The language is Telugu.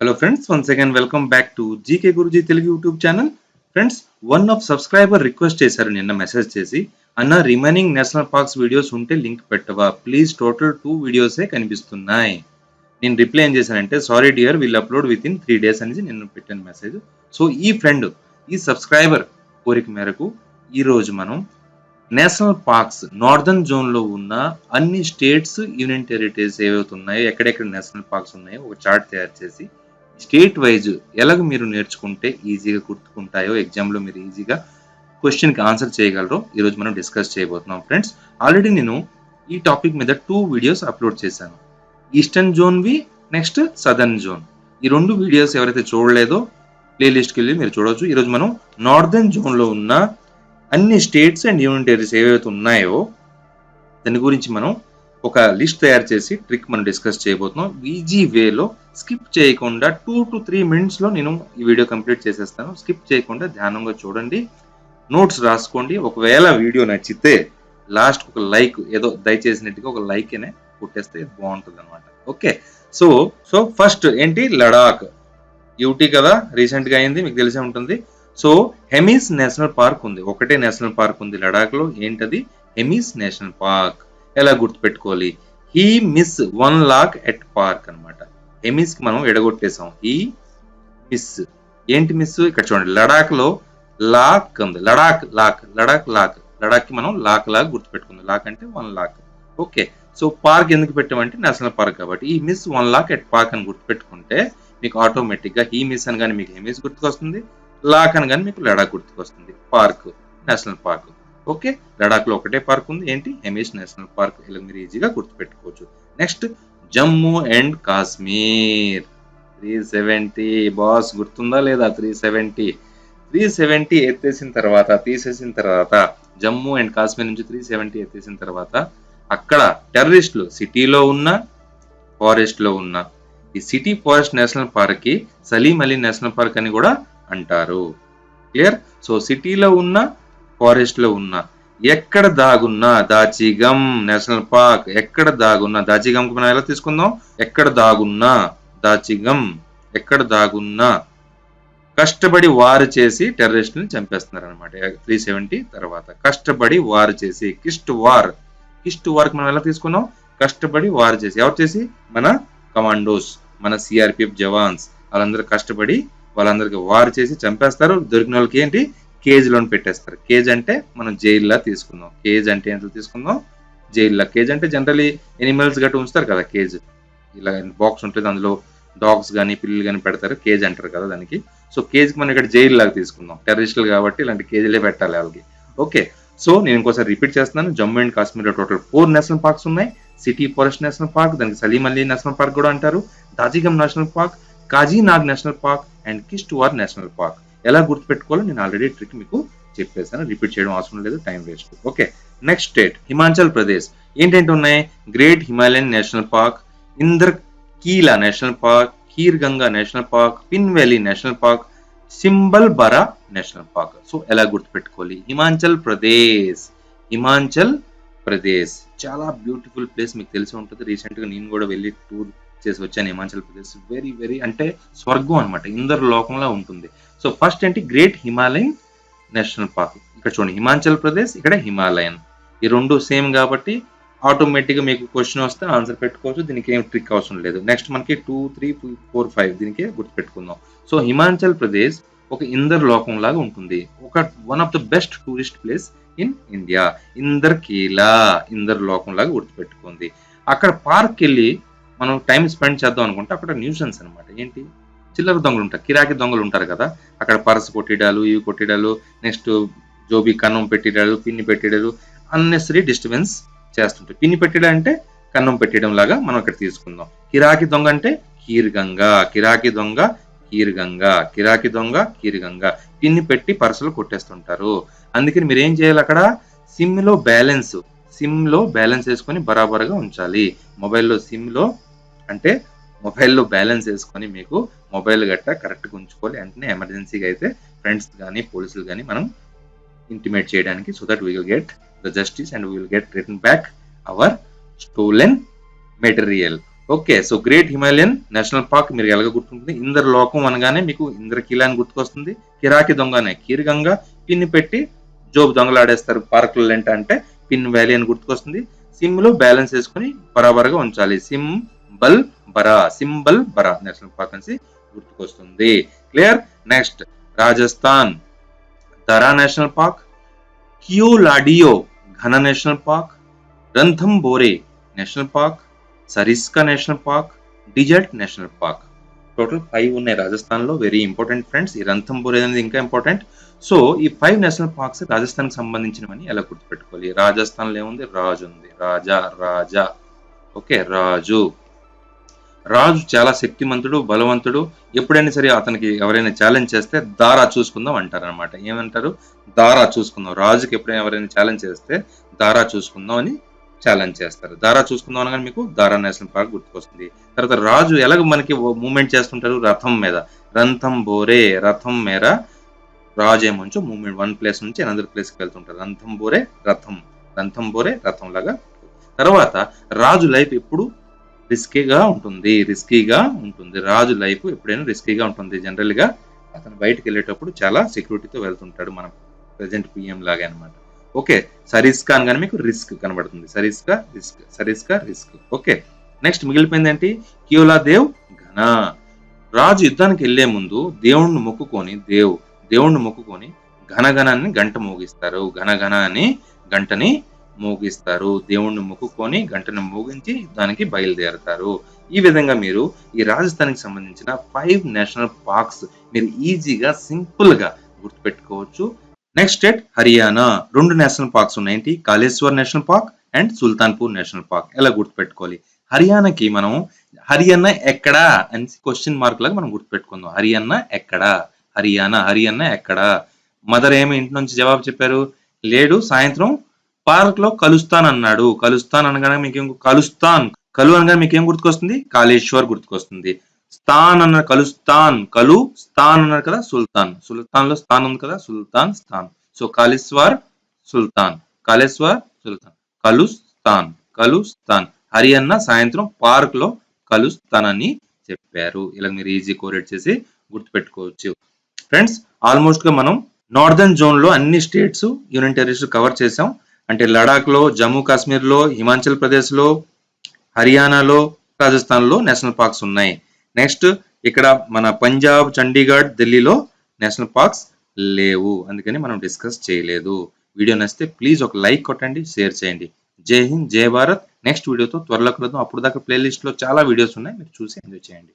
Hello friends once again welcome back to GK Guruji Telugu YouTube channel friends one of subscriber request చేశారు నిన్న మెసేజ్ చేసి. అన్న రిమైనింగ్ నేషనల్ పార్క్స్ వీడియోస్ ఉంటే లింక్ పెట్టవా? ప్లీజ్ టోటల్ టూ వీడియోసే కనిపిస్తున్నాయి. నేను రిప్లై ఏం చేశానంటే sorry dear will upload within three days అనేసి నేను పెట్టాను మెసేజ్ సో ఈ ఫ్రెండ్ ఈ సబ్స్క్రైబర్ కోరిక మేరకు ఈరోజు మనం నేషనల్ పార్క్స్ నార్దర్న్ జోన్లో ఉన్న అన్ని స్టేట్స్ యూనియన్ టెరిటరీస్ ఏవైతే ఉన్నాయో ఎక్కడెక్కడ నేషనల్ పార్క్స్ ఉన్నాయో ఒక చార్ట్ తయారు చేసి స్టేట్ వైజ్ ఎలాగ మీరు నేర్చుకుంటే ఈజీగా గుర్తుకుంటాయో ఎగ్జామ్లో మీరు ఈజీగా క్వశ్చన్కి ఆన్సర్ చేయగలరో ఈరోజు మనం డిస్కస్ చేయబోతున్నాం ఫ్రెండ్స్. ఆల్రెడీ నేను ఈ టాపిక్ మీద టూ వీడియోస్ అప్లోడ్ చేశాను. ఈస్టర్న్ జోన్వి నెక్స్ట్ సదర్న్ జోన్. ఈ రెండు వీడియోస్ ఎవరైతే చూడలేదో ప్లేలిస్ట్కి వెళ్ళి మీరు చూడవచ్చు ఈరోజు మనం నార్దర్న్ జోన్లో ఉన్న అన్ని స్టేట్స్ అండ్ యూనియన్ టెరిటరీస్ ఏవైతే ఉన్నాయో దాని గురించి మనం ఒక లిస్ట్ తయారు చేసి ట్రిక్ మనం డిస్కస్ చేయబోతున్నాం. ఈజీ వేలో స్కిప్ చేయకుండా టూ టు త్రీ మినిట్స్లో నేను ఈ వీడియో కంప్లీట్ చేసేస్తాను. స్కిప్ చేయకుండా ధ్యానంగా చూడండి. నోట్స్ రాసుకోండి. ఒకవేళ వీడియో నచ్చితే లాస్ట్ ఒక లైక్ ఏదో దయచేసినట్టుగా ఒక లైక్ అనే కొట్టేస్తే బాగుంటుంది అనమాట ఓకే. సో సో ఫస్ట్ ఏంటి? లడాక్. యూటీ కదా? రీసెంట్గా అయింది మీకు తెలిసే ఉంటుంది. సో హెమిస్ నేషనల్ పార్క్ ఉంది. ఒకటే నేషనల్ పార్క్ ఉంది లడాక్లో. ఏంటది? Hemis national park. ఎలా గుర్తుపెట్టుకోవాలి? He miss one lock at park అనమాట హెమిస్ మనం ఎడగొట్టేసాం హీ మిస్ ఏంటి మిస్ ఇక్కడ చూడండి. లడాక్లో లాక్ ఉంది. Ladakh lock Ladakh lock. లడాక్కి మనం లాక్ లాక్ గుర్తుపెట్టుకుందాం. లాక్ అంటే one lock okay so park ఎందుకు పెట్టామంటే నేషనల్ పార్క్ కాబట్టి. ఈ miss one lock at park అని గుర్తుపెట్టుకుంటే మీకు ఆటోమేటిక్గా హీ మిస్ అని కానీ మీకు హెమిస్ గుర్తుకొస్తుంది. లాక్ అని కానీ మీకు లడాక్ గుర్తుకొస్తుంది. Park national park okay? లడాక్లో ఒకటే పార్క్ ఉంది. ఏంటి? Hemis national park. ఇలా మీరు ఈజీగా గుర్తుపెట్టుకోవచ్చు. Next Jammu and Kashmir. Three seventy. Boss గుర్తుందా లేదా త్రీ సెవెంటీ? త్రీ సెవెంటీ ఎత్తేసిన తర్వాత తీసేసిన తర్వాత జమ్మూ అండ్ కాశ్మీర్ నుంచి త్రీ సెవెంటీ ఎత్తేసిన తర్వాత అక్కడ టెర్రరిస్టులు సిటీలో ఉన్న ఫారెస్ట్లో ఉన్న ఈ సిటీ ఫారెస్ట్ నేషనల్ పార్క్కి సలీం అలీ నేషనల్ పార్క్ అని కూడా అంటారు. క్లియర్? సో సిటీలో ఉన్న ఫారెస్ట్లో ఉన్న. ఎక్కడ దాగున్నా దాచిగం నేషనల్ పార్క్ ఎక్కడ దాగున్నా దాచిగం మనం ఎలా తీసుకుందాం? ఎక్కడ దాగున్నా దాచిగం ఎక్కడ దాగున్నా కష్టపడి వారు చేసి టెర్రరిస్టుని చంపేస్తున్నారు అనమాట త్రీ సెవెంటీ తర్వాత కష్టపడి వారు చేసి కిస్ట్ వార్. కిస్ట్ వార్కి మనం ఎలా తీసుకున్నాం? కష్టపడి వారు చేసి. ఎవరు చేసి? మన కమాండోస్ మన సిఆర్పిఎఫ్ జవాన్స్. వాళ్ళందరూ కష్టపడి వాళ్ళందరికి వారు చేసి చంపేస్తారు. దొరికిన వాళ్ళకి ఏంటి? కేజ్ పెట్టేస్తారు. కేజ్ అంటే మనం జైల్లా తీసుకుందాం. కేజ్ అంటే ఎంత తీసుకుందాం? జైల్లా. కేజ్ అంటే జనరలీ ఎనిమల్స్ గట్రా ఉంచుతారు కదా కేజ్. ఇలా బాక్స్ ఉంటుంది అందులో డాగ్స్ కానీ పిల్లలు కానీ పెడతారు. కేజ్ అంటారు కదా దానికి. సో కేజ్కి మనం ఇక్కడ జైలు లాగా తీసుకుందాం. టెర్రరిస్టులు కాబట్టి ఇలాంటి కేజీలే పెట్టాలి వాళ్ళకి. ఓకే సో నేను ఇంకోసారి రిపీట్ చేస్తున్నాను. జమ్మూ అండ్ కాశ్మీర్లో టోటల్ ఫోర్ నేషనల్ పార్క్స్ ఉన్నాయి. సిటీ ఫారెస్ట్ నేషనల్ పార్క్ దానికి సలీం అలీ నేషనల్ పార్క్ కూడా అంటారు. Dachigam national park Kazinag national park and Kishtwar national park ఎలా గుర్తుపెట్టుకోవాలో నేను ఆల్రెడీ ట్రిక్ మీకు చెప్పేశాను. రిపీట్ చేయడం అవసరం లేదు time waste okay next state Himachal Pradesh ఏంటంటే ఉన్నాయి? Great Himalayan national park Inder Kila national park Kheer Ganga national park Pin Valley national park Simbalbara national park so ఎలా గుర్తుపెట్టుకోవాలి? హిమాచల్ ప్రదేశ్ హిమాచల్ ప్రదేశ్ చాలా బ్యూటిఫుల్ ప్లేస్ మీకు తెలిసి ఉంటుంది. రీసెంట్గా నేను కూడా వెళ్ళి టూర్ చేసి వచ్చాను హిమాచల్ ప్రదేశ్. వెరీ వెరీ అంటే స్వర్గం అనమాట ఇందరు లోకంలో ఉంటుంది. సో ఫస్ట్ ఏంటి? గ్రేట్ హిమాలయన్ నేషనల్ పార్క్ ఇక్కడ చూడండి. హిమాచల్ ప్రదేశ్ ఇక్కడ హిమాలయన్ ఈ రెండు సేమ్ కాబట్టి ఆటోమేటిక్గా మీకు క్వశ్చన్ వస్తే ఆన్సర్ పెట్టుకోవచ్చు. దీనికి ఏం ట్రిక్ అవసరం లేదు. నెక్స్ట్ మనకి టూ త్రీ ఫోర్ ఫైవ్ దీనికి గుర్తుపెట్టుకుందాం. సో హిమాచల్ ప్రదేశ్ ఒక ఇందర్ లోకం లాగా ఉంటుంది. ఒక one of the best tourist place in India Inder Kila Inder లోకం లాగా గుర్తుపెట్టుకుంది. అక్కడ పార్క్ వెళ్ళి మనం టైం స్పెండ్ చేద్దాం అనుకుంటే అక్కడ న్యూసెన్స్ అనమాట ఏంటి? చిల్లర దొంగలు ఉంటారు కిరాకి దొంగలు ఉంటారు కదా. అక్కడ పరసు కొట్టిడాలు ఇవి కొట్టిడాలు నెక్స్ట్ జోబీ కన్నం పెట్టిడాలు పిన్ని పెట్టిడాలు అన్నెసరీ డిస్టర్బెన్స్ చేస్తుంటాయి. పిన్ని పెట్టిడా అంటే కన్నం పెట్టడం లాగా మనం ఇక్కడ తీసుకుందాం. కిరాకి దొంగ అంటే కీర్గంగా కిరాకి దొంగ కీర్గంగా కిరాకి దొంగ కీర్గంగా. పిన్ని పెట్టి పర్సులు కొట్టేస్తుంటారు. అందుకని మీరు ఏం చేయాలి అక్కడ? సిమ్లో బ్యాలెన్స్ సిమ్లో బ్యాలెన్స్ వేసుకొని బరాబర్గా ఉంచాలి. మొబైల్లో సిమ్లో అంటే మొబైల్లో బ్యాలెన్స్ వేసుకొని మీకు మొబైల్ గట్ట కరెక్ట్గా ఉంచుకోవాలి వెంటనే ఎమర్జెన్సీగా అయితే ఫ్రెండ్స్ కానీ పోలీసులు కానీ మనం ఇంటిమేట్ చేయడానికి so that we will get the justice and will get return back our stolen material okay so great Himalayan national park మీరు ఎలాగ గుర్తుంటుంది? ఇందర్ లోకం అనగానే మీకు ఇంద్రకీల అని గుర్తుకొస్తుంది. కిరాకి దొంగనే కీరగంగా పిన్ పెట్టి జోబు దొంగలాడేస్తారు. పార్కులు అంటే పిన్ వ్యాలీ అని గుర్తుకొస్తుంది. సిమ్లో బ్యాలెన్స్ వేసుకుని బరాబర్గా ఉంచాలి. సిమ్ Simbalbara Simbalbara national park అనేసి గుర్తుకొస్తుంది. Clear next Rajasthan. Dara national park. Keoladeo Ghana national park. Ranthambore national park. Sariska national park. Desert national park. Total five ఉన్నాయి రాజస్థాన్లో వెరీ ఇంపార్టెంట్ ఫ్రెండ్స్ ఈ రంథంపూర్ అనేది ఇంకా ఇంపార్టెంట్ సో ఈ ఫైవ్ నేషనల్ పార్క్స్ రాజస్థాన్కి సంబంధించినవని ఎలా గుర్తుపెట్టుకోవాలి? రాజస్థాన్లో ఏముంది? రాజు ఉంది. రాజా రాజా. ఓకే రాజు. రాజు చాలా శక్తిమంతుడు బలవంతుడు. ఎప్పుడైనా సరే అతనికి ఎవరైనా ఛాలెంజ్ చేస్తే దారా చూసుకుందాం అంటారు అనమాట ఏమంటారు? దారా చూసుకుందాం. రాజుకి ఎప్పుడైనా ఎవరైనా ఛాలెంజ్ చేస్తే దారా చూసుకుందాం అని ఛాలెంజ్ చేస్తారు. దారా చూసుకుందాం అనగానే మీకు దారా నేషనల్ పార్క్ గుర్తుకొస్తుంది. తర్వాత రాజు ఎలాగ మనకి మూమెంట్ చేస్తుంటారు రథం మీద. రంథం బోరే రథం మేర రాజు మూమెంట్ వన్ ప్లేస్ నుంచి అనదర్ ప్లేస్కి వెళ్తుంటారు. రంథం బోరే రథం. రంథం బోరే రథం లాగా. తర్వాత రాజు లైఫ్ ఎప్పుడు రిస్కీగా ఉంటుంది రిస్కీగా ఉంటుంది. రాజు లైఫ్ ఎప్పుడైనా రిస్కీగా ఉంటుంది. జనరల్గా అతను బయటకు వెళ్ళేటప్పుడు చాలా సెక్యూరిటీతో వెళ్తుంటాడు మన ప్రజెంట్ పిఎం లాగా అనమాట ఓకే సరిస్కా అనగానే మీకు రిస్క్ కనబడుతుంది. Sariska risk Sariska risk okay next మిగిలిపోయింది ఏంటి? కియోలా దేవ్ ఘన రాజు యుద్ధానికి వెళ్ళే ముందు దేవుణ్ణి మొక్కుకొని దేవ్ దేవుణ్ణి మొక్కుకొని ఘనఘనాన్ని గంట మోగిస్తారు. ఘనఘనాన్ని గంటని మోగిస్తారు. దేవుణ్ణి మొక్కుకొని గంటను మోగించి యుద్ధానికి బయలుదేరతారు. ఈ విధంగా మీరు ఈ రాజస్థానికి సంబంధించిన ఫైవ్ నేషనల్ పార్క్స్ మీరు ఈజీగా సింపుల్గా గుర్తుపెట్టుకోవచ్చు. నెక్స్ట్ స్టేట్ హర్యానా రెండు నేషనల్ పార్క్స్ ఉన్నాయి Kaleshwar national park and Sultanpur national park ఎలా గుర్తుపెట్టుకోవాలి? హర్యానాకి మనం హర్యానా ఎక్కడా అని క్వశ్చన్ మార్క్ లాగా మనం గుర్తుపెట్టుకుందాం. హర్యానా ఎక్కడా? హర్యానా హర్యానా ఎక్కడా? మదర్ ఏమి ఇంటి నుంచి జవాబు చెప్పారు? లేడు సాయంత్రం పార్క్లో కలుస్తాన్ అన్నాడు కలుస్తాన్ అనగానే మీకు ఏం కలుస్తాన్. కలు అనగానే మీకు ఏం గుర్తుకొస్తుంది? కాళేశ్వర్ గుర్తుకొస్తుంది. స్థాన్ అన్న కలుస్తాన్. కలు స్థాన్ అన్నారు కదా సుల్తాన్. సుల్తాన్లో స్థాన్ ఉంది కదా? సుల్తాన్ స్థాన్. సో కాళేశ్వర్ సుల్తాన్. కాళేశ్వర్ సుల్తాన్. కలుస్తాన్ కలుస్తాన్ హరియన్న సాయంత్రం పార్క్లో కలుస్తాన్ అని చెప్పారు. ఇలా మీరు ఈజీ కోరేట్ చేసి గుర్తుపెట్టుకోవచ్చు. ఫ్రెండ్స్ ఆల్మోస్ట్గా మనం నార్దర్న్ జోన్లో అన్ని స్టేట్స్ యూనియన్ టెరిటరీస్ కవర్ చేసాం. అంటే లడాక్లో జమ్మూ కాశ్మీర్లో హిమాచల్ ప్రదేశ్లో హర్యానాలో రాజస్థాన్లో నేషనల్ పార్క్స్ ఉన్నాయి. నెక్స్ట్ ఇక్కడ మన పంజాబ్ చండీగఢ్ ఢిల్లీలో నేషనల్ పార్క్స్ లేవు. అందుకని మనం డిస్కస్ చేయలేదు. వీడియో నచ్చితే ప్లీజ్ ఒక లైక్ కొట్టండి షేర్ చేయండి. జై హింద్ జై భారత్. నెక్స్ట్ వీడియోతో త్వరలో కలుద్దాం. అప్పుడు దాకా ప్లేలిస్ట్లో చాలా వీడియోస్ ఉన్నాయి. మీరు చూసి ఎంజాయ్ చేయండి.